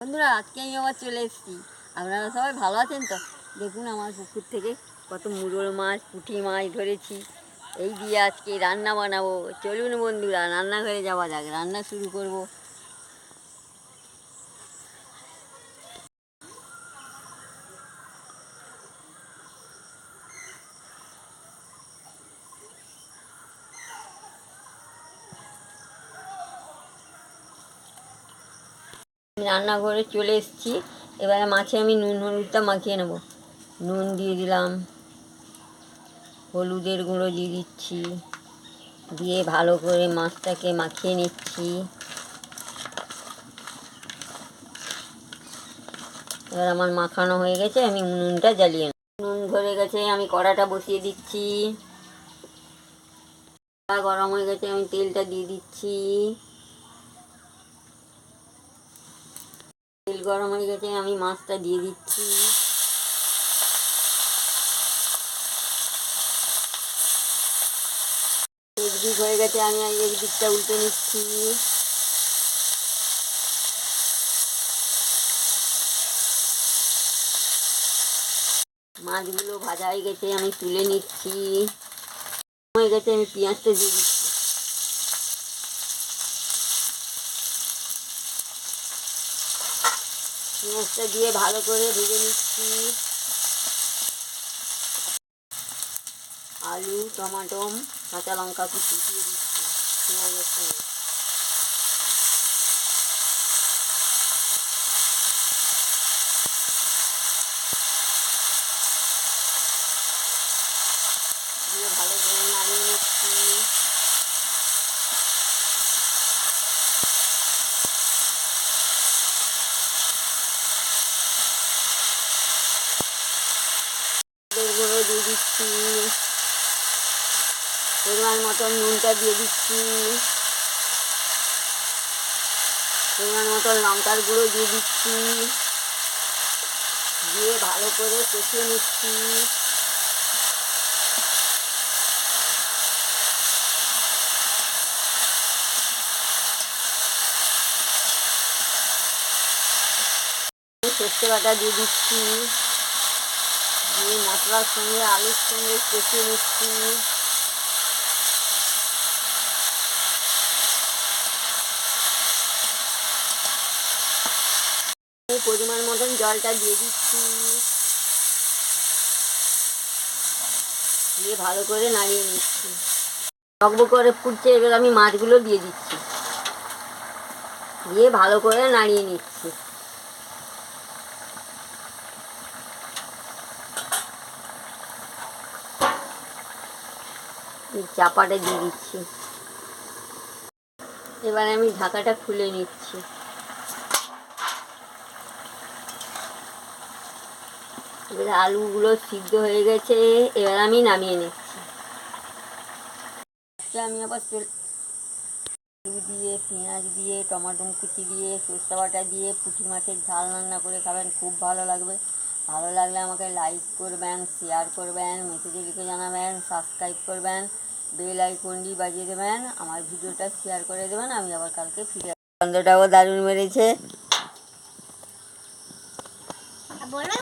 বন্ধুরা, আজকে আমি আবার চলে এসেছি। আপনারা সবাই ভালো আছেন তো? দেখুন আমার পুকুর থেকে কত মুরোল মাছ, পুঁটি মাছ ধরেছি। এই দিয়ে আজকে রান্না বানাবো। চলুন বন্ধুরা, রান্নাঘরে যাওয়া যাক। রান্না শুরু করব। রান্নাঘরে চলে এসেছি। এবারে মাছে আমি নুন, হলুদটা মাখিয়ে নেব। নুন দিয়ে দিলাম। হলুদের গুঁড়ো দিয়ে দিচ্ছি। দিয়ে ভালো করে মাছটাকে মাখিয়ে নিচ্ছি। এবার আমার মাখানো হয়ে গেছে, আমি নুনটা জ্বালিয়ে নুন ধরে গেছে, আমি কড়াটা বসিয়ে দিচ্ছি। গরম হয়ে গেছে, আমি তেলটা দিয়ে দিচ্ছি তেল গরম হয়ে গেছে, আমি মাছটা দিয়ে দিচ্ছি। একদিক হয়ে গেছে, আমি এই দিকটা উল্টে নিচ্ছি। মাছগুলো ভাজা হয়ে গেছে, আমি তুলে নিচ্ছি। হয়ে গেছে, আমি পেঁয়াজটা দিয়ে দিচ্ছি। পেঁয়াজটা দিয়ে ভালো করে ভেজে নিচ্ছি। আলু, টমাটো, কাঁচা লঙ্কা কুচি দিয়ে দিচ্ছি। পেঁয়াজের সঙ্গে ভালো করে নাড়িয়ে নিচ্ছি হলুদের গুঁড়ো দিয়ে দিচ্ছি। পরিমাণ মতন নুনটা দিয়ে দিচ্ছি। পরিমাণ মতন লঙ্কার গুঁড়ো দিয়ে দিচ্ছি। দিয়ে ভালো করে কষিয়ে নিচ্ছি। সর্ষে বাটা দিয়ে দিচ্ছি। দিয়ে মশলার সঙ্গে আলুর সঙ্গে কষিয়ে নিচ্ছি পরিমাণ মতন জলটা দিয়ে দিচ্ছি। দিয়ে ভালো করে নাড়িয়ে নিচ্ছি। টকবক করে ফুটছে, এবার আমি মাছগুলো দিয়ে দিচ্ছি। দিয়ে ভালো করে নাড়িয়ে নিচ্ছি। চাপাটা দিয়ে দিচ্ছি। এবার আমি ঢাকাটা খুলে নিচ্ছি। এবার আলুগুলো সিদ্ধ হয়ে গেছে, এবার আমি নামিয়ে নিচ্ছি। আমি আবার আলু দিয়ে, পেঁয়াজ দিয়ে, টমাটো কুচি দিয়ে, সরষে বাটা দিয়ে, পুঁটি মাছের ঝাল রান্না করে খাবেন, খুব ভালো লাগবে। ভালো লাগলে আমাকে লাইক করবেন শেয়ার করবেন মেসেজে লিখে জানাবেন সাবস্ক্রাইব করবেন বেল আইকনটি বাজিয়ে দেবেন, আমার ভিডিওটা শেয়ার করে দেবেন, আমি আবার কালকে ফিরে গন্ধটাও দারুণ মেরেছে